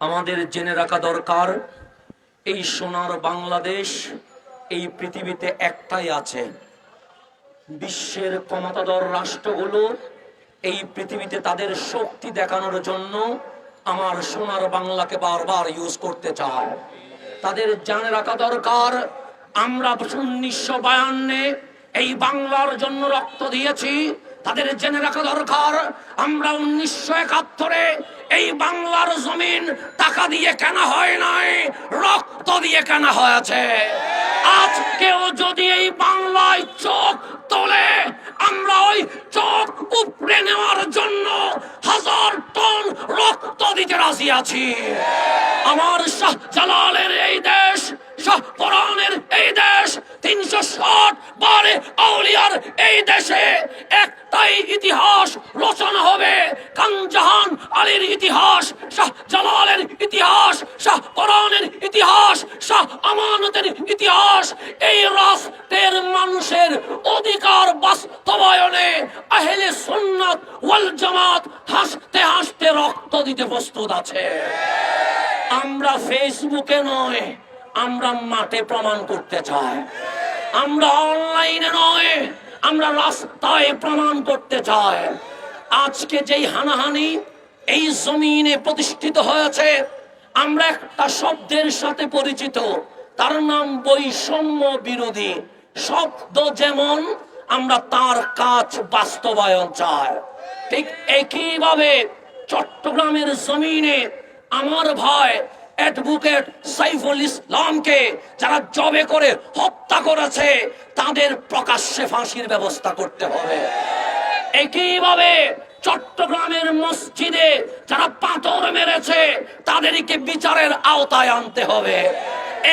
আমাদের জেনে রাখা দরকার, এই সোনার বাংলাদেশ এই পৃথিবীতে একটাই আছে। বিশ্বের ক্ষমতাধর রাষ্ট্রগুলো এই পৃথিবীতে তাদের শক্তি দেখানোর জন্য আমার সোনার বাংলাকে বারবার ইউজ করতে চায়। তাদের জানে রাখা দরকার, আমরা উনিশশো বায়ান্নে এই বাংলার জন্য রক্ত দিয়েছি। তাদের জেনে রাখা দরকার, আমরা উনিশশো একাত্তরে এই বাংলার জমিন টাকা দিয়ে কেনা হয় নাই, রক্ত দিয়ে কেনা হয়েছে। আজকেও যদি এই বাংলায় চোখ তোলে, আমরা ওই চোখ উপড়ে নেওয়ার জন্য হাজার টন রক্ত দিতে রাজি আছি। আমার শাহ জালালের এই দেশ, শাহ এই দেশ, তিনশো ষাট বারে আউলিয়ার এই দেশে একটাই ইতিহাস রচনা হবে খানজাহান আলীর ইতিহাস, শাহ জালালের ইতিহাস, শাহ পরানের ইতিহাস, শাহ আমানতের ইতিহাস, এই রাষ্ট্রের মানুষের অধিকার বাস্তবায়নে আহলে সুন্নাত ওয়াল জামাত হাসতে হাসতে রক্ত দিতে প্রস্তুত আছে। আমরা ফেসবুকে নয়, আমরা মাঠে প্রমাণ করতে চাই। আমরা অনলাইনে নয়, আমরা রাস্তায় প্রমাণ করতে চাই। আজকে যেই হানাহানি এই জমিনে প্রতিষ্ঠিত হয়েছে। আমরা একটা শব্দের সাথে পরিচিত। তার নাম বৈষম্য বিরোধী। শব্দ যেমন, আমরা তার কাজ বাস্তবায়ন চাই। ঠিক একইভাবে চট্টগ্রামের জমিনে আমার ভাই অ্যাডভোকেট সাইফুল ইসলামকে যারা জবে করে হত্যা করেছে, তাদের প্রকাশ্যে ফাঁসির ব্যবস্থা করতে হবে। একইভাবে চট্টগ্রামের মসজিদে যারা পাথর মেরেছে, তাদেরকে বিচারের আওতায় আনতে হবে।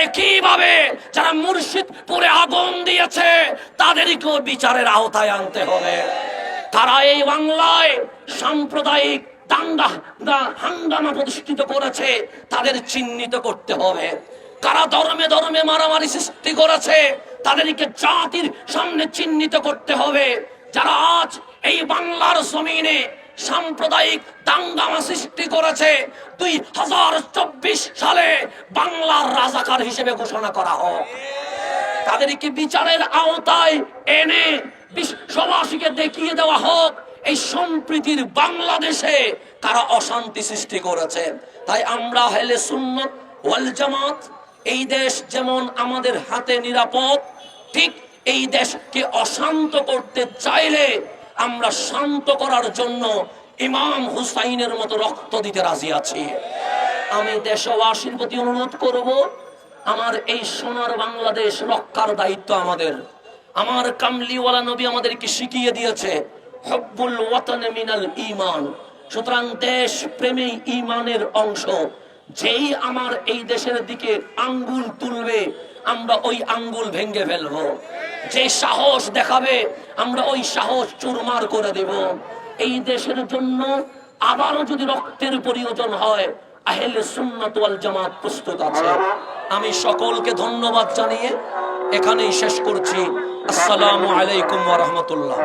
একইভাবে যারা মুর্শিদপুরে আগুন দিয়েছে, তাদেরকেও বিচারের আওতায় আনতে হবে। তারা এই বাংলায় সাম্প্রদায়িক দাঙ্গা হাঙ্গামা প্রতিষ্ঠিত করেছে, তাদের চিহ্নিত করতে হবে। কারা ধর্মে ধর্মে মারামারি সৃষ্টি করেছে, তাদেরকে জাতির সামনে চিহ্নিত করতে হবে। যারা আজ এই বাংলার জমিনে সাম্প্রদায়িক দাঙ্গামা সৃষ্টি করেছে, দুই হাজার চব্বিশ সালে বাংলার রাজাকার হিসেবে ঘোষণা করা হোক। তাদেরকে বিচারের আওতায় এনে বিশ্ববাসীকে দেখিয়ে দেওয়া হোক, এই সম্প্রীতির বাংলাদেশে তারা অশান্তি সৃষ্টি করেছে। তাই আমরা হেলে সুন্নত ওয়াল জামাত, এই দেশ যেমন আমাদের হাতে নিরাপদ, ঠিক এই দেশকে অশান্ত করতে চাইলে আমরা শান্ত করার জন্য ইমাম হুসাইনের মতো রক্ত দিতে রাজি আছি। আমি দেশবাসীর প্রতি অনুরোধ করব, আমার এই সোনার বাংলাদেশ রক্ষার দায়িত্ব আমাদের। আমার কামলিওয়ালা নবী আমাদেরকে শিখিয়ে দিয়েছে, হব্বুল ওয়াতানে মিনাল ঈমান। সুতরাং দেশ প্রেমী ঈমানের অংশ, যেই আমার এই দেশের দিকে আঙ্গুল তুলবে, আমরা ওই আঙ্গুল ভেঙে ফেলব। যে সাহস দেখাবে, আমরা ওই সাহস চুরমার করে দেব। এই দেশের জন্য আবারও যদি রক্তের প্রয়োজন হয়, আহেলে সুন্নাত ওয়াল জামাত প্রস্তুত আছে। আমি সকলকে ধন্যবাদ জানিয়ে এখানেই শেষ করছি। আসসালামু আলাইকুম ওয়া রাহমাতুল্লাহ।